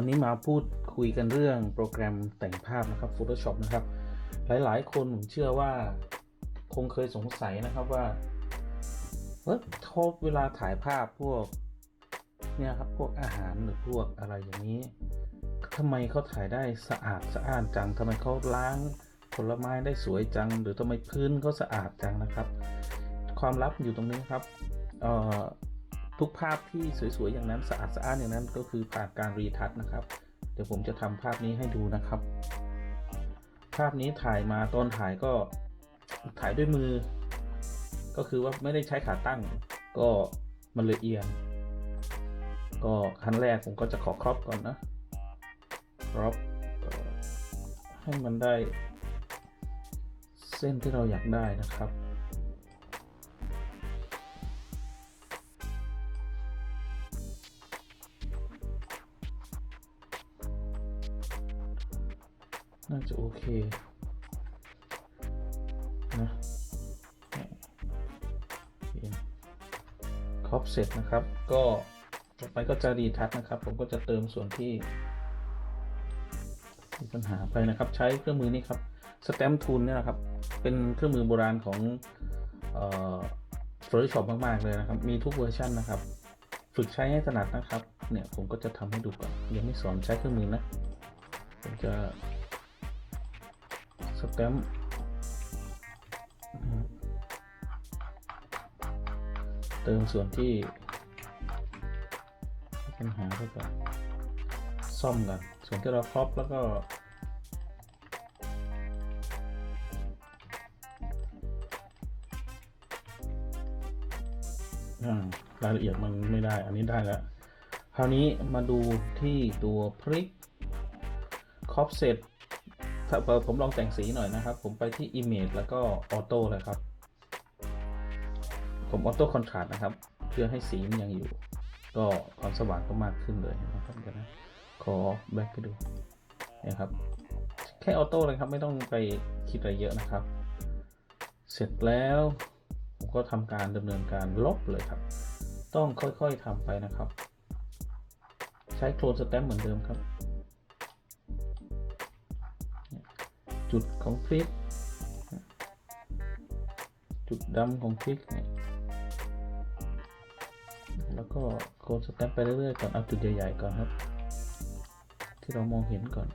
วันนี้มาพูดคุยกันเรื่องโปรแกรมแต่งภาพนะครับ Photoshop นะครับ หลายๆ คนผมเชื่อว่าคงเคยสงสัยนะครับว่าเฮ้ยเขาเวลาถ่ายภาพพวกเนี่ยครับพวกอาหารหรือพวกอะไรอย่างนี้ทำไมเขาถ่ายได้สะอาดสะอ้านจังทำไมเขาล้างผลไม้ได้สวยจัง หรือทำไมพื้นเขาสะอาดจังนะครับ ความลับอยู่ตรงนี้ครับเอ่อ ทุกภาพที่สวยๆ อย่างนั้นสะอาดสะอานอย่างนั้นก็คือผ่านการรีทัชนะครับ เดี๋ยวผมจะทำภาพนี้ให้ดูนะครับ ภาพนี้ถ่ายมาตอนถ่ายก็ถ่ายด้วยมือ ก็คือว่าไม่ได้ใช้ขาตั้ง ก็มันเลยเอียง ก็ขั้นแรกผมก็จะขอครอปก่อนนะครอปให้มันได้ เส้นที่เราอยากได้นะครับ รบเสร็จนะครับ ก็ต่อไปก็จะรีทัชนะครับ ผมก็จะเติมส่วนที่มีปัญหาไปนะครับ ใช้เครื่องมือนี้ครับสแตมทูลเนี่ยนะครับ เป็นเครื่องมือโบราณของเอ่อ Photoshop มาก ๆ เลยนะครับ มีทุกเวอร์ชันนะครับ ฝึกใช้ให้ถนัดนะครับ เนี่ยผมก็จะทำให้ดูก่อน ยังไม่สอนใช้เครื่องมือนะ ผมจะสแตมป์ ติมส่วนที่มีปัญหาเข้าไปซ่อมกัน ส่วนที่เราครอบแล้วก็รายละเอียดมันไม่ได้ อันนี้ได้แล้ว คราวนี้มาดูที่ตัวพริกครอบเสร็จถ้าผมลองแต่งสีหน่อยนะครับ ผมไปที่ Image แล้วก็ออโต้เลยครับ ผมออโต้คอนทราสนะครับ เพื่อให้สีมันยังอยู่ ก็ความสว่างก็มากขึ้นเลยนะครับเดี๋ยวนะขอแบ็กให้ดูนะครับแค่ออโต้เลยครับไม่ต้องไปคิดอะไรเยอะนะครับ เสร็จแล้วผมก็ทำการดำเนินการลบเลยครับ ต้องค่อยๆทำไปนะครับ ใช้โคลนสแตมป์เหมือนเดิมครับ จุดของพริกจุดดำของพริกเนี่ย ก็โคนสแตมป์ไปเรื่อยๆก่อนเอาจุดใหญ่ๆก่อนครับ ที่เรามองเห็นก่อน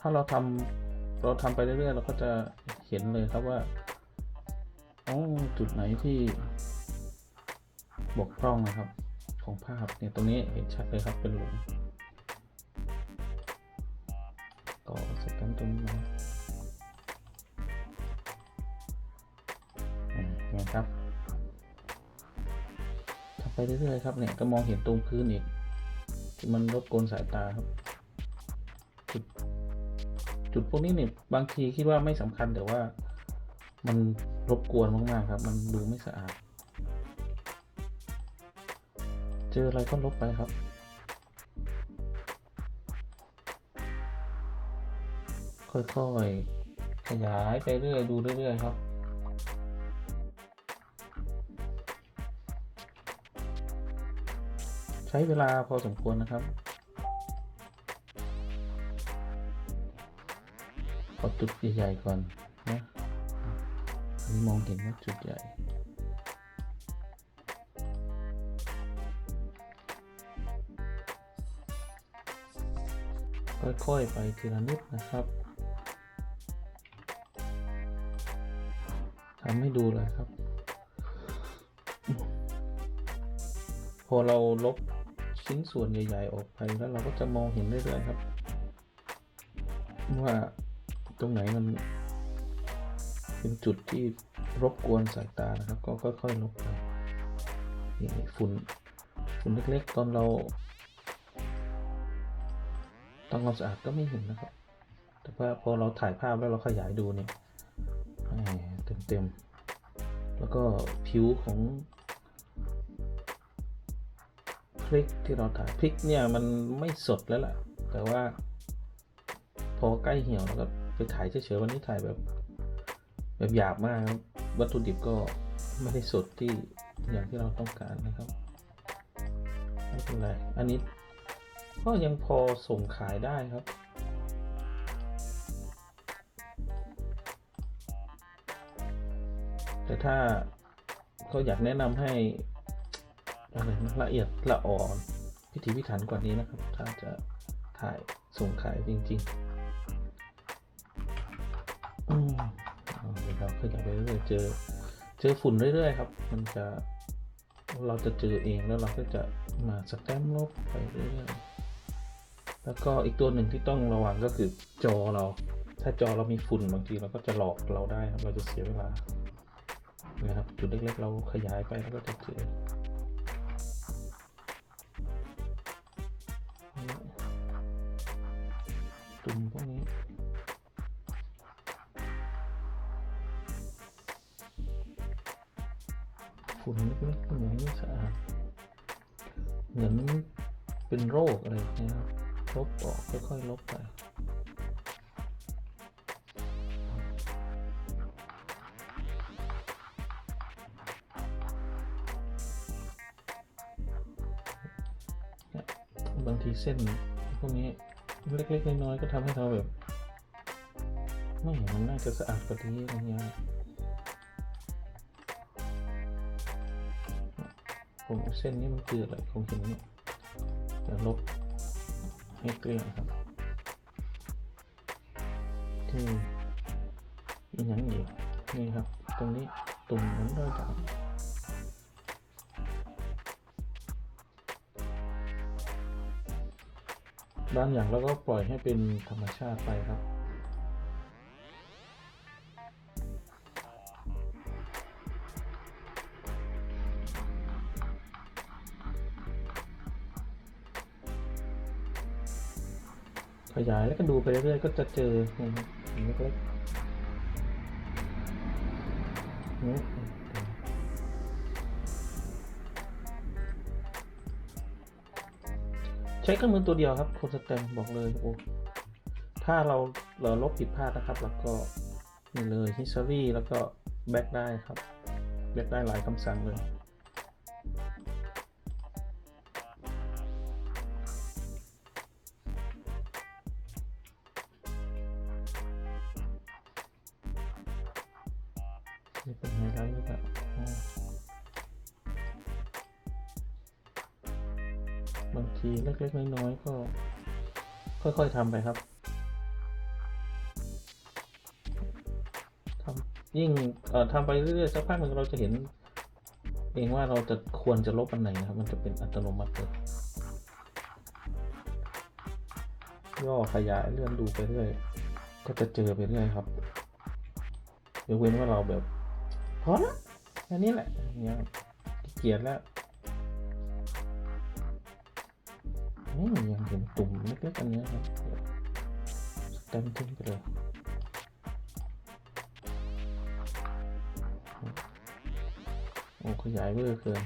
ถ้าเราทำเราทำไปเรื่อยๆเราก็จะเห็นเลยครับว่าอ๋อจุดไหนที่บกพร่องนะครับ ของภาพเนี่ยตรงนี้เห็นชัดเลยครับเป็นหลุมต่อสแตมตรงนี้มาอ่าเนี่ยครับ ไปเรื่อยๆครับเนี่ยก็มองเห็นตรงพื้นอีกมันรบกวนสายตาครับจุดจุดพวกนี้เนี่ยบางทีคิดว่าไม่สำคัญแต่ว่ามันรบกวนมากๆครับ มันดูไม่สะอาด เจออะไรก็ลบไปครับค่อยๆขยายไปเรื่อยดูเรื่อยๆครับ ใช้เวลาพอสมควรนะครับขอจุดใหญ่ๆก่อนนะอันนี้มองเห็นว่าจุดใหญ่ค่อยๆไปทีละนิดนะครับทำให้ดูเลยครับ พอเราลบ ชิ้นส่วนใหญ่ ๆ ออกไปแล้วเราก็จะมองเห็นเรื่อยๆครับ ว่าตรงไหนมันเป็นจุดที่รบกวนสายตานะครับ ก็ค่อยๆลบไปนี่ฝุ่นฝุ่นเล็กๆ ตอนเราตอนเราสะอาดก็ไม่เห็นนะครับ แต่ว่าพอเราถ่ายภาพแล้วเราขยายดูเนี่ยเต็มๆแล้วก็ผิวของ พริกที่เราถ่ายพริกเนี่ยมันไม่สดแล้วล่ะ แต่ว่า พอใกล้เหี่ยวแล้วก็ไปถ่ายเฉยๆวันนี้ถ่ายแบบ แบบหยาบมากครับวัตถุดิบก็ไม่ได้สดที่อย่างที่เราต้องการนะครับไม่เป็นไรอันนี้ก็ยังพอส่งขายได้ครับแต่ถ้าก็อยากแนะนำให้ อะไรนะละเอียดละอ่อนพิถีพิถันกว่านี้นะครับ ถ้าจะถ่ายส่งขายจริงๆอืมเดี๋ยวเราขยับไปเรื่อยๆเจอ เจอฝุ่นเรื่อยๆครับ มันจะเราจะเจอเองแล้วเราก็จะมาสแตมป์ลบไปเรื่อยๆแล้วก็อีกตัวหนึ่งที่ต้องระวังก็คือจอเรา ถ้าจอเรามีฝุ่นบางทีเราก็จะหลอกเราได้ครับเราจะเสียเวลานะครับจุดเล็กๆเราขยายไปแล้วก็จะเจอ มพวกนี้ฝุ่นเล็กๆเหมือนไม่สะอาดเหมือนเป็นโรคอะไรเงี้ยครับลบออกค่อยๆลบไปบางทีเส้นพวกนี้ เล็กๆน้อยๆก็ทำให้เราแบบไม่เห็นมันน่าจะสะอาดกว่านี้อะไรเงี้ยผมเส้นนี้มันคืออะไรผมเห็นเนี่ยจะลบให้เกลี้ยงครับที่อีกอย่างอีกนี่ครับ ตรงนี้ตุ่มเหมือนรอยด่าง บางอย่างเราก็ปล่อยให้เป็นธรรมชาติไปครับ ขยายแล้วก็ดูไปเรื่อยๆก็จะเจอนะครับหินเล็กๆ ใช้เครื่องมือตัวเดียวครับโคสแตมบอกเลยโอ้ถ้าเราเราลบผิดพลาดนะครับแล้วก็นี่เลย history แล้วก็แบ็กได้ครับแบ็กได้หลายคำสั่งเลย บางทีเล็กๆน้อยๆก็ ค่อยๆทำไปครับทำยิ่งเอ่อทำไปเรื่อยๆสักพักหนึ่งเราจะเห็น เองว่าเราจะควรจะลบอันไหนนะครับ มันจะเป็นอัตโนมัติเลยย่อขยายเลื่อนดูไปเรื่อยก็จะเจอไปเรื่อยครับยกเว้นว่าเราแบบพอละแค่นี้แหละเงี้ยเกียจแล้ว นี่ยังเห็นตุ่มเล็กๆอันนี้ครับสแตมทิ้งไปเลยโอ้ขยายเวอร์เกิน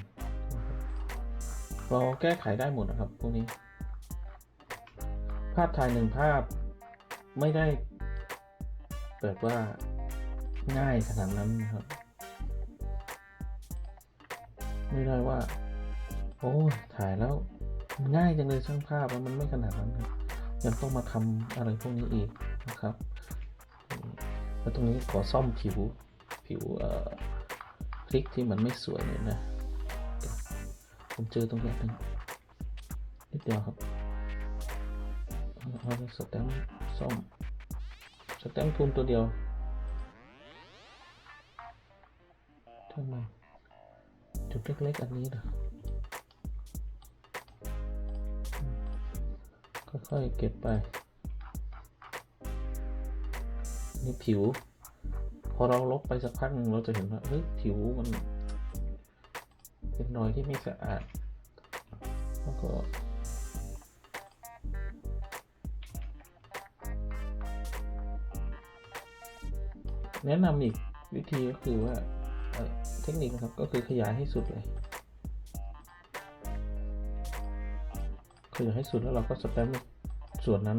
เราแก้ไขได้หมดนะครับพวกนี้ ภาพถ่ายหนึ่งภาพไม่ได้แบบว่าง่ายขนาดนั้นนะครับ ไม่ได้ว่า โอ้ถ่ายแล้ว ง่ายจังเลยช่างภาพมันไม่ขนาดนั้นครับยังต้องมาทำอะไรพวกนี้อีกนะครับ แล้วตรงนี้ขอซ่อมผิวผิวคลิกที่มันไม่สวยเนี่ยนะ ผมเจอตรงนี้นึงนิดเดียวครับเอาสแตมซ่อมสแตมทูนตัวเดียวทำไมจุดเล็กๆอันนี้นะ ค่อยๆเก็บไป นี่ผิว พอเราลบไปสักพักหนึ่งเราจะเห็นว่าเฮ้ยผิวมัน เป็นรอยที่ไม่สะอาดแล้วก็แนะนำอีกวิธีก็คือว่าเเทคนิคนะครับก็คือขยายให้สุดเลย ขยายให้สุดแล้วเราก็สแตมป์ส่วนนั้น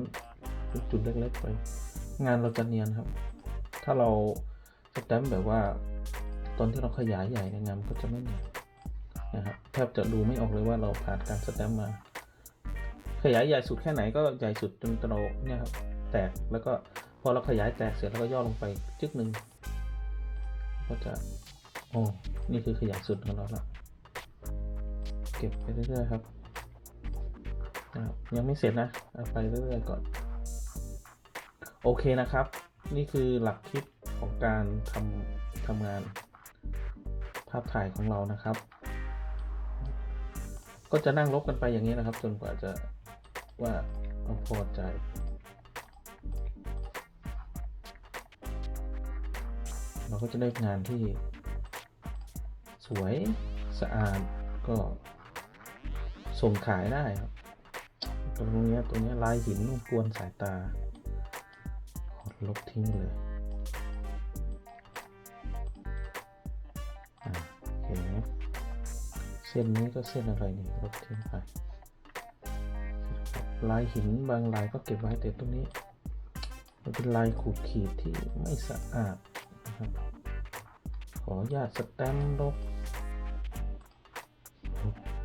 เป็นจุดเล็กๆไป งานเราจะเนียนครับ ถ้าเราสแตมป์แบบว่า ตอนที่เราขยายใหญ่เนี่ยงานก็จะไม่เนียนนะครับแทบจะดูไม่ออกเลยว่าเราผ่านการสแตมป์มา ขยายใหญ่สุดแค่ไหนก็ใหญ่สุดจนตโนเนี่ยครับแตกแล้วก็พอเราขยายแตกเสร็จแล้วก็ย่อลงไปจึกหนึ่งก็จะโอ้นี่คือขยายสุดของเราละเก็บไปเรื่อยๆครับ ยังไม่เสร็จนะเอาไปเรื่อยๆก่อน โอเคนะครับ นี่คือหลักคิดของการทำทำงานภาพถ่ายของเรานะครับ ก็จะนั่งลบกันไปอย่างนี้นะครับ จนกว่าจะว่าเราพอใจเราก็จะได้งานที่สวยสะอาดก็ส่งขายได้ครับ ตรงนี้ตรงนี้ลายหินกวนสายตาขอลบทิ้งเลยอะเห็นไหมเส้นนี้ก็เส้นอะไรนี่ลบทิ้งไปลายหินบางลายก็เก็บไว้แต่ตรงนี้ มันเป็นลายขูดขีดที่ไม่สะอาดนะครับขออนุญาตสแตมป์ลบ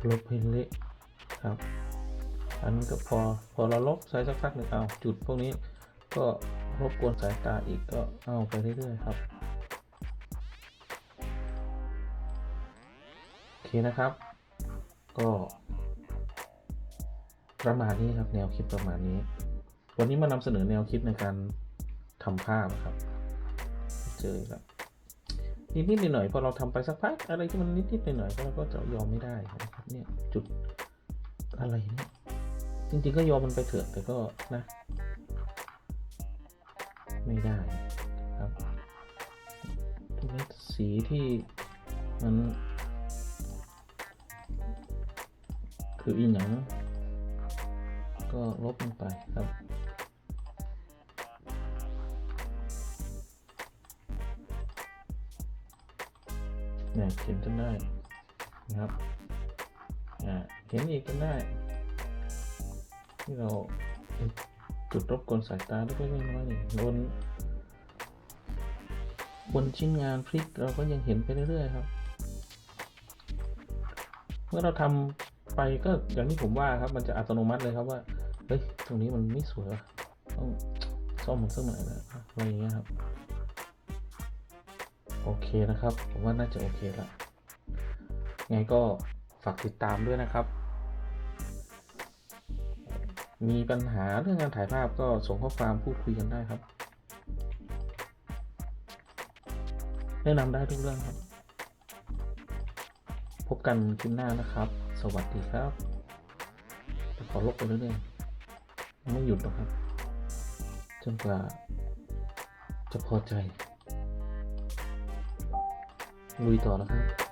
ลบให้เละครับ อันนี้ก็พอพอเราลบใช้สักพักหนึ่งเอาจุดพวกนี้ก็รบกวนสายตาอีกก็เอาไปเรื่อยๆครับโอเคนะครับ ก็ประมาณนี้ครับแนวคิดประมาณนี้ วันนี้มานำเสนอแนวคิดในการทำภาพครับ เจอแล้วนิดๆหน่อยๆพอเราทำไปสักพักอะไรที่มันนิดๆหน่อยๆก็เราก็จะยอมไม่ได้นะครับเนี่ยจุดอะไรเนี่ย จริงๆก็ยอมมันไปเถอะแต่ก็นะ ไม่ได้ครับตรงนี้สีที่มัน คืออีหยังก็ลบมันไปครับเนี่ยเขียนจนได้นะครับอ่าเห็นอีกจนได้ ที่เราจุดรบกวนสายตาเล็กๆน้อยๆนี่บนบนชิ้นงานพลิกเราก็ยังเห็นไปเรื่อยๆครับ เมื่อเราทำไปก็อย่างที่ผมว่าครับ มันจะอัตโนมัติเลยครับว่าเฮ้ยตรงนี้มันไม่สวยว่ะต้องซ่อมมันสักหน่อยนะอะไรอย่างเงี้ยครับ โอเคนะครับ ผมว่าน่าจะโอเคละไงก็ฝากติดตามด้วยนะครับ มีปัญหาเรื่องการถ่ายภาพก็ส่งข้อความพูดคุยกันได้ครับ แนะนำได้ทุกเรื่องครับ พบกันคลิปหน้านะครับ สวัสดีครับขอลบไปเรื่อยๆไม่หยุดหรอกครับ จนกว่าจะพอใจลุยต่อนะครับ